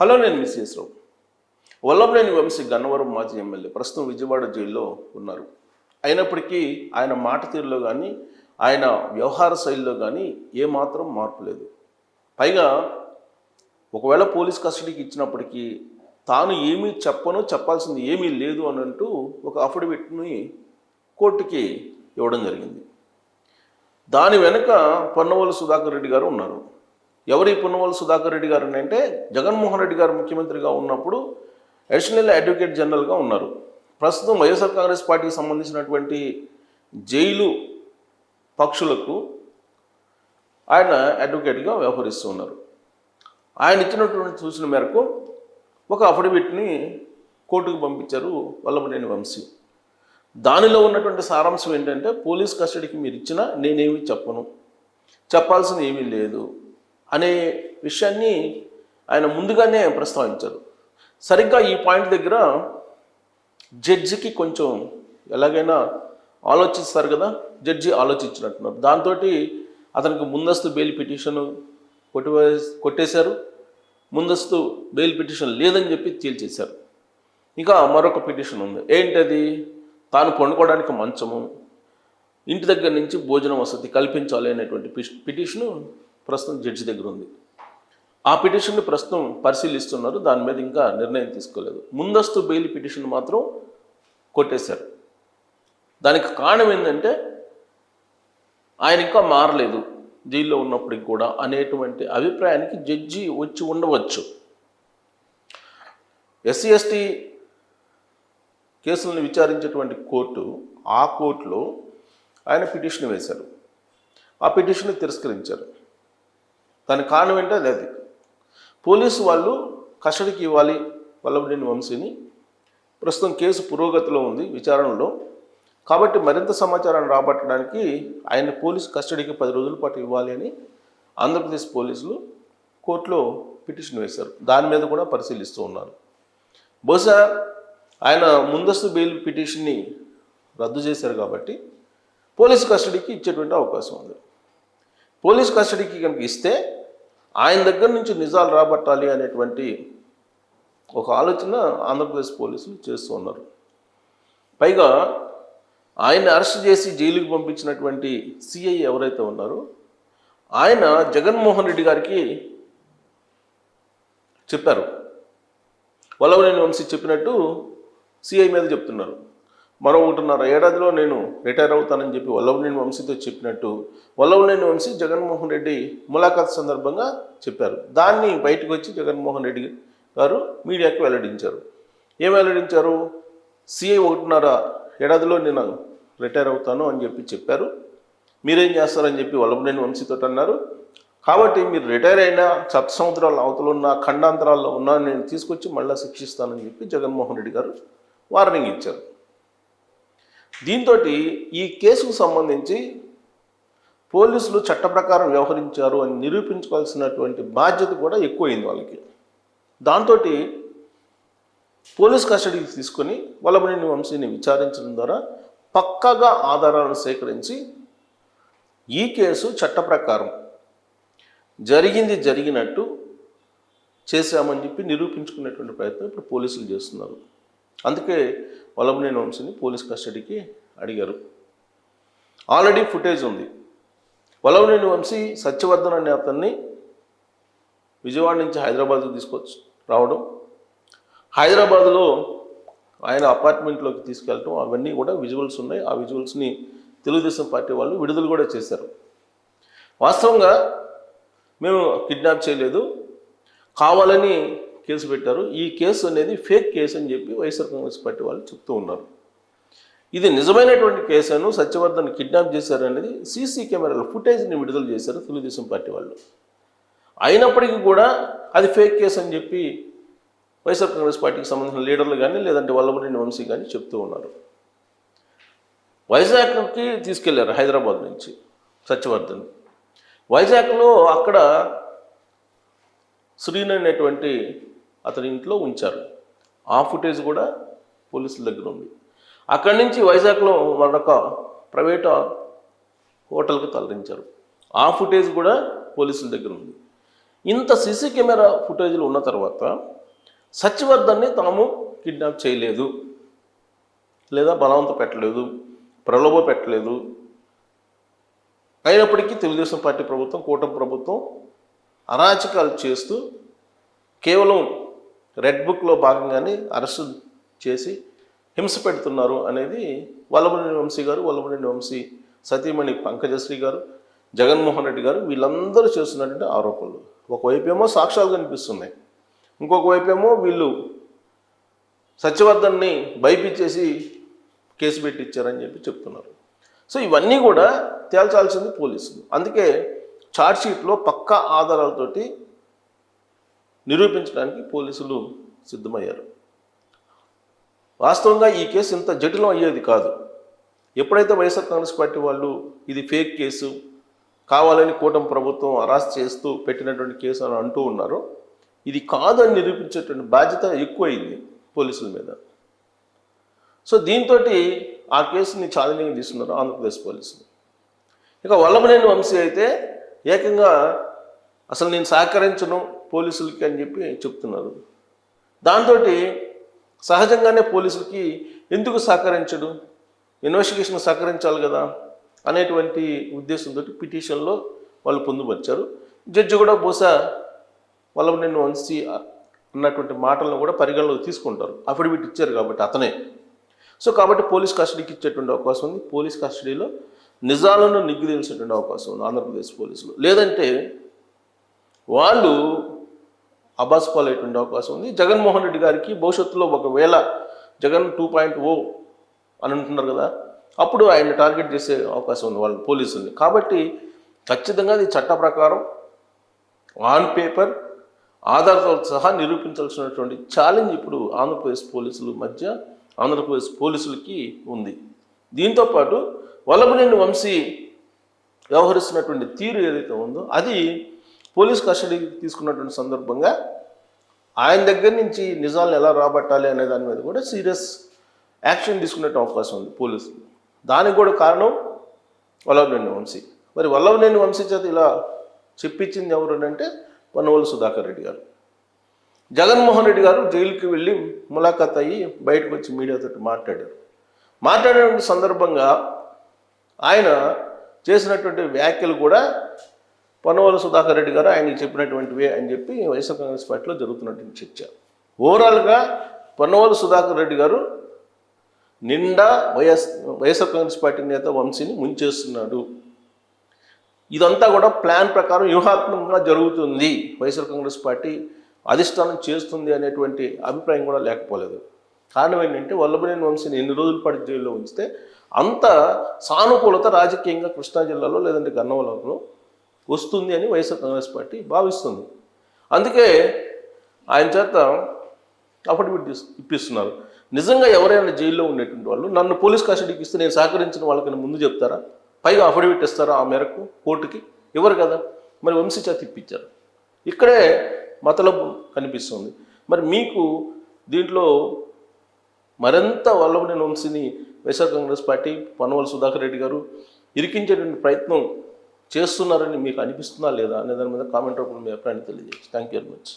Hello నేను miss Rao. Vallabhaneni Vamsi Gannavaram మాజీ MLA ప్రస్తుతం విజయవాడ జైల్లో ఉన్నారు. అయినప్పటికీ ఆయన మాట తీరులో కానీ ఆయన వ్యవహార శైలిలో కానీ ఏమాత్రం మార్పు లేదు. పైగా ఒకవేళ పోలీస్ కస్టడీకి ఇచ్చినప్పటికీ తాను ఏమీ చెప్పను చెప్పాల్సింది ఏమీ లేదు అని అంటూ ఒక అఫిడవిట్ని కోర్టుకి ఇవ్వడం జరిగింది. దాని వెనుక పొన్నవోలు సుధాకర్ రెడ్డి గారు ఉన్నారు. ఎవరి పొన్నవోలు సుధాకర్ రెడ్డి గారు అంటే జగన్మోహన్ రెడ్డి గారు ముఖ్యమంత్రిగా ఉన్నప్పుడు అడిషనల్ అడ్వకేట్ జనరల్గా ఉన్నారు. ప్రస్తుతం వైఎస్ఆర్ కాంగ్రెస్ పార్టీకి సంబంధించినటువంటి జైలు పక్షులకు ఆయన అడ్వకేట్గా వ్యవహరిస్తూ ఉన్నారు. ఆయన ఇచ్చినటువంటి సూచన మేరకు ఒక అఫిడవిట్ని కోర్టుకు పంపించారు వల్లభనేని వంశీ. దానిలో ఉన్నటువంటి సారాంశం ఏంటంటే పోలీస్ కస్టడీకి మీరు ఇచ్చినా నేనేమి చెప్పను. చెప్పాల్సింది ఏమీ లేదు. అనే విషయాన్ని ఆయన ముందుగానే ప్రస్తావించారు. సరిగ్గా ఈ పాయింట్ దగ్గర జడ్జికి కొంచెం ఎలాగైనా ఆలోచిస్తారు కదా జడ్జి ఆలోచించినట్టున్నారు. దాంతో అతనికి ముందస్తు బెయిల్ పిటిషన్ కొట్టివే కొట్టేశారు. ముందస్తు బెయిల్ పిటిషన్ లేదని చెప్పి తేల్చేశారు. ఇంకా మరొక పిటిషన్ ఉంది. ఏంటది? తాను పండుకోవడానికి మంచము ఇంటి దగ్గర నుంచి భోజన వసతి కల్పించాలి అనేటువంటి పిష్- పిటిషను ప్రస్తుతం జడ్జి దగ్గర ఉంది. ఆ పిటిషన్ని ప్రస్తుతం పరిశీలిస్తున్నారు. దాని మీద ఇంకా నిర్ణయం తీసుకోలేదు. ముందస్తు బెయిల్ పిటిషన్ మాత్రం కొట్టేశారు. దానికి కారణం ఏంటంటే ఆయన ఇంకా మారలేదు. జైల్లో ఉన్నప్పటికి కూడా అనేటువంటి అభిప్రాయానికి జడ్జి వచ్చి ఉండవచ్చు. ఎస్సీ ఎస్టీ కేసులను విచారించేటువంటి కోర్టు ఆ కోర్టులో ఆయన పిటిషన్ వేశారు. ఆ పిటిషన్ తిరస్కరించారు. దానికి కారణం ఏంటో అది అది పోలీసు వాళ్ళు కస్టడీకి ఇవ్వాలి వల్లభనేని వంశీని. ప్రస్తుతం కేసు పురోగతిలో ఉంది విచారణలో. కాబట్టి మరింత సమాచారాన్ని రాబట్టడానికి ఆయన పోలీసు కస్టడీకి పది రోజుల పాటు ఇవ్వాలి అని ఆంధ్రప్రదేశ్ పోలీసులు కోర్టులో పిటిషన్ వేశారు. దాని మీద కూడా పరిశీలిస్తూ ఉన్నారు. బహుశా ఆయన ముందస్తు బెయిల్ పిటిషన్ని రద్దు చేశారు కాబట్టి పోలీస్ కస్టడీకి ఇచ్చేటువంటి అవకాశం ఉంది. పోలీస్ కస్టడీకి కనుక ఇస్తే ఆయన దగ్గర నుంచి నిజాలు రాబట్టాలి అనేటువంటి ఒక ఆలోచన ఆంధ్రప్రదేశ్ పోలీసులు చేస్తూ ఉన్నారు. పైగా ఆయన అరెస్ట్ చేసి జైలుకి పంపించినటువంటి సిఐ ఎవరైతే ఉన్నారో ఆయన జగన్మోహన్ రెడ్డి గారికి చెప్పారు. వల్లవనేని వంశీ చెప్పినట్టు సిఐ మీద చెప్తున్నారు. మరో ఒకటిన్నర ఏడాదిలో నేను రిటైర్ అవుతానని చెప్పి వల్లవనేని వంశీతో చెప్పినట్టు వల్లవనేని వంశీ జగన్మోహన్ రెడ్డి ములాఖాత్ సందర్భంగా చెప్పారు. దాన్ని బయటకు వచ్చి జగన్మోహన్ రెడ్డి గారు మీడియాకి వెల్లడించారు. ఏం వెల్లడించారు? సిఐ ఒకటిన్నర ఏడాదిలో నేను రిటైర్ అవుతాను అని చెప్పి చెప్పారు. మీరేం చేస్తారని చెప్పి వల్లభనేని వంశీతో అన్నారు. కాబట్టి మీరు రిటైర్ అయినా సప్త సంవత్సరాలు అవతలు ఉన్న ఖండాంతరాల్లో ఉన్నా నేను తీసుకొచ్చి మళ్ళీ శిక్షిస్తానని చెప్పి జగన్మోహన్ రెడ్డి గారు వార్నింగ్ ఇచ్చారు. దీంతో ఈ కేసుకు సంబంధించి పోలీసులు చట్ట ప్రకారం వ్యవహరించారు అని నిరూపించుకోవాల్సినటువంటి బాధ్యత కూడా ఎక్కువైంది వాళ్ళకి. దాంతో పోలీస్ కస్టడీకి తీసుకొని వల్లభనేని వంశీని విచారించడం ద్వారా పక్కగా ఆధారాలను సేకరించి ఈ కేసు చట్ట ప్రకారం జరిగింది జరిగినట్టు చేశామని చెప్పి నిరూపించుకునేటువంటి ప్రయత్నం ఇప్పుడు పోలీసులు చేస్తున్నారు. అందుకే వల్లభనేని వంశీని పోలీస్ కస్టడీకి అడిగారు. ఆల్రెడీ ఫుటేజ్ ఉంది. వల్లభనేని వంశీ సత్యవర్ధన్ అనే అతన్ని విజయవాడ నుంచి హైదరాబాద్కు తీసుకొచ్చి రావడం హైదరాబాద్లో ఆయన అపార్ట్మెంట్లోకి తీసుకెళ్ళటం అవన్నీ కూడా విజువల్స్ ఉన్నాయి. ఆ విజువల్స్ని తెలుగుదేశం పార్టీ వాళ్ళు విడుదల కూడా చేశారు. వాస్తవంగా మేము కిడ్నాప్ చేయలేదు. కావాలని కేసు పెట్టారు. ఈ కేసు అనేది ఫేక్ కేసు అని చెప్పి వైఎస్ఆర్ కాంగ్రెస్ పార్టీ వాళ్ళు చెప్తూ ఉన్నారు. ఇది నిజమైనటువంటి కేసును సత్యవర్ధన్ కిడ్నాప్ చేశారు అనేది సీసీ కెమెరాల ఫుటేజ్ని విడుదల చేశారు తెలుగుదేశం పార్టీ వాళ్ళు. అయినప్పటికీ కూడా అది ఫేక్ కేసు అని చెప్పి వైఎస్ఆర్ కాంగ్రెస్ పార్టీకి సంబంధించిన లీడర్లు కానీ లేదంటే వల్లభరెడ్డి వంశీ కానీ చెప్తూ ఉన్నారు. వైజాగ్కి తీసుకెళ్ళారు హైదరాబాద్ నుంచి సత్యవర్ధన్. వైజాగ్లో అక్కడ శ్రీన్ అనేటువంటి అతని ఇంట్లో ఉంచారు. ఆ ఫుటేజ్ కూడా పోలీసుల దగ్గర ఉంది. అక్కడి నుంచి వైజాగ్లో మరొక ప్రైవేట్ హోటల్కి తరలించారు. ఆ ఫుటేజ్ కూడా పోలీసుల దగ్గర ఉంది. ఇంత సీసీ కెమెరా ఫుటేజ్లు ఉన్న తర్వాత సత్యవర్ధన్ని తాము కిడ్నాప్ చేయలేదు. లేదా బలవంత పెట్టలేదు. ప్రలోభ పెట్టలేదు. అయినప్పటికీ తెలుగుదేశం పార్టీ ప్రభుత్వం కూటమి ప్రభుత్వం అరాచకాలు చేస్తూ కేవలం రెడ్ బుక్లో భాగంగానే అరెస్టు చేసి హింస పెడుతున్నారు అనేది వల్లభనేని వంశీ గారు వల్లభనేని వంశీ సతీమణి పంకజశ్రీ గారు జగన్మోహన్ రెడ్డి గారు వీళ్ళందరూ చేస్తున్నటువంటి ఆరోపణలు. ఒకవైపు ఏమో సాక్ష్యాలు కనిపిస్తున్నాయి. ఇంకొక వైపు ఏమో వీళ్ళు సత్యవర్ధన్ని భయపించేసి కేసు పెట్టించారని చెప్పి చెప్తున్నారు. సో ఇవన్నీ కూడా తేల్చాల్సింది పోలీసులు. అందుకే ఛార్జ్షీట్లో పక్కా ఆధారాలతోటి నిరూపించడానికి పోలీసులు సిద్ధమయ్యారు. వాస్తవంగా ఈ కేసు ఇంత జటిలం అయ్యేది కాదు. ఎప్పుడైతే వైఎస్ఆర్ కాంగ్రెస్ పార్టీ వాళ్ళు ఇది ఫేక్ కేసు కావాలని కూటమి ప్రభుత్వం అరెస్ట్ చేస్తూ పెట్టినటువంటి కేసు అని అంటూ ఉన్నారో ఇది కాదని నిరూపించేటువంటి బాధ్యత ఎక్కువైంది పోలీసుల మీద. సో దీంతో ఆ కేసుని ఛాలెంజింగ్ తీసుకున్నారు ఆంధ్రప్రదేశ్ పోలీసులు. ఇక వల్లభనేని వంశీ అయితే ఏకంగా అసలు నేను సహకరించను పోలీసులకి అని చెప్పి చెప్తున్నారు. దాంతో సహజంగానే పోలీసులకి ఎందుకు సహకరించడు? ఇన్వెస్టిగేషన్ సహకరించాలి కదా అనేటువంటి ఉద్దేశంతో పిటిషన్లో వాళ్ళు పొందుపరిచారు. జడ్జి కూడా బహుశా వల్లభనేని వంశీ అన్నటువంటి మాటలను కూడా పరిగణలోకి తీసుకుంటారు. అఫిడవిట్ ఇచ్చారు కాబట్టి అతనే. సో కాబట్టి పోలీస్ కస్టడీకి ఇచ్చేటువంటి అవకాశం ఉంది. పోలీస్ కస్టడీలో నిజాలను నిగ్గు తెలిసేటువంటి అవకాశం ఉంది ఆంధ్రప్రదేశ్ పోలీసులు. లేదంటే వాళ్ళు అబాస్ పాలయ్యేటువంటి అవకాశం ఉంది. జగన్మోహన్ రెడ్డి గారికి భవిష్యత్తులో ఒకవేళ జగన్ టూ పాయింట్ ఓ అని అంటున్నారు కదా అప్పుడు ఆయన టార్గెట్ చేసే అవకాశం ఉంది వాళ్ళ పోలీసుల్ని. కాబట్టి ఖచ్చితంగా అది చట్ట ప్రకారం ఆన్ పేపర్ ఆధార్తో సహా నిరూపించాల్సినటువంటి ఛాలెంజ్ ఇప్పుడు ఆంధ్రప్రదేశ్ పోలీసుల మధ్య ఆంధ్రప్రదేశ్ పోలీసులకి ఉంది. దీంతోపాటు వల్లభనేని వంశీ వ్యవహరిస్తున్నటువంటి తీరు ఏదైతే ఉందో అది పోలీస్ కస్టడీకి తీసుకున్నటువంటి సందర్భంగా ఆయన దగ్గర నుంచి నిజాలను ఎలా రాబట్టాలి అనే దాని మీద కూడా సీరియస్ యాక్షన్ తీసుకునే అవకాశం ఉంది పోలీసులు. దానికి కూడా కారణం వల్లభనేని వంశీ. మరి వల్లభనేని వంశీ చేత ఇలా చెప్పించింది ఎవరు అంటే సుధాకర్ రెడ్డి గారు. జగన్మోహన్ రెడ్డి గారు జైలుకి వెళ్ళి ములాఖాత్ అయ్యి బయటకు వచ్చి మీడియాతో మాట్లాడారు. మాట్లాడిన సందర్భంగా ఆయన చేసినటువంటి వ్యాఖ్యలు కూడా పొన్నవోలు సుధాకర్ రెడ్డి గారు ఆయనకి చెప్పినటువంటివే అని చెప్పి వైఎస్ఆర్ కాంగ్రెస్ పార్టీలో జరుగుతున్నటువంటి చర్చ. ఓవరాల్గా పొన్నవోలు సుధాకర్ రెడ్డి గారు నిండా వైఎస్ వైఎస్ఆర్ కాంగ్రెస్ పార్టీ నేత వంశీని ముంచేస్తున్నాడు. ఇదంతా కూడా ప్లాన్ ప్రకారం వ్యూహాత్మకంగా జరుగుతుంది. వైఎస్ఆర్ కాంగ్రెస్ పార్టీ అధిష్టానం చేస్తుంది అనేటువంటి అభిప్రాయం కూడా లేకపోలేదు. కారణం ఏంటంటే వల్లభనేని వంశీని ఎన్ని రోజుల పాటు జైల్లో ఉంచితే అంత సానుకూలత రాజకీయంగా కృష్ణా జిల్లాలో లేదంటే గన్నవరంలో వస్తుంది అని వైఎస్ఆర్ కాంగ్రెస్ పార్టీ భావిస్తుంది. అందుకే ఆయన చేత అఫిడవిట్ ఇప్పిస్తున్నారు. నిజంగా ఎవరైనా జైల్లో ఉండేటువంటి వాళ్ళు నన్ను పోలీస్ కస్టడీకి ఇస్తే నేను సహకరించిన వాళ్ళకని ముందు చెప్తారా? పైగా అఫిడవిట్ ఇస్తారా ఆ మేరకు కోర్టుకి? ఇవ్వరు కదా? మరి వంశీ చేత ఇప్పించారు. ఇక్కడే మతలబు కనిపిస్తుంది. మరి మీకు దీంట్లో మరింత వల్లభనేని వంశీని వైఎస్ఆర్ కాంగ్రెస్ పార్టీ పనవల్ సుధాకర్ రెడ్డి గారు ఇరికించేటువంటి ప్రయత్నం చేస్తున్నారని మీకు అనిపిస్తుందా లేదా అనే దాని మీద కామెంట్ రూపంలో మీ అభిప్రాయాన్ని తెలియజేయచ్చు. Thank you very much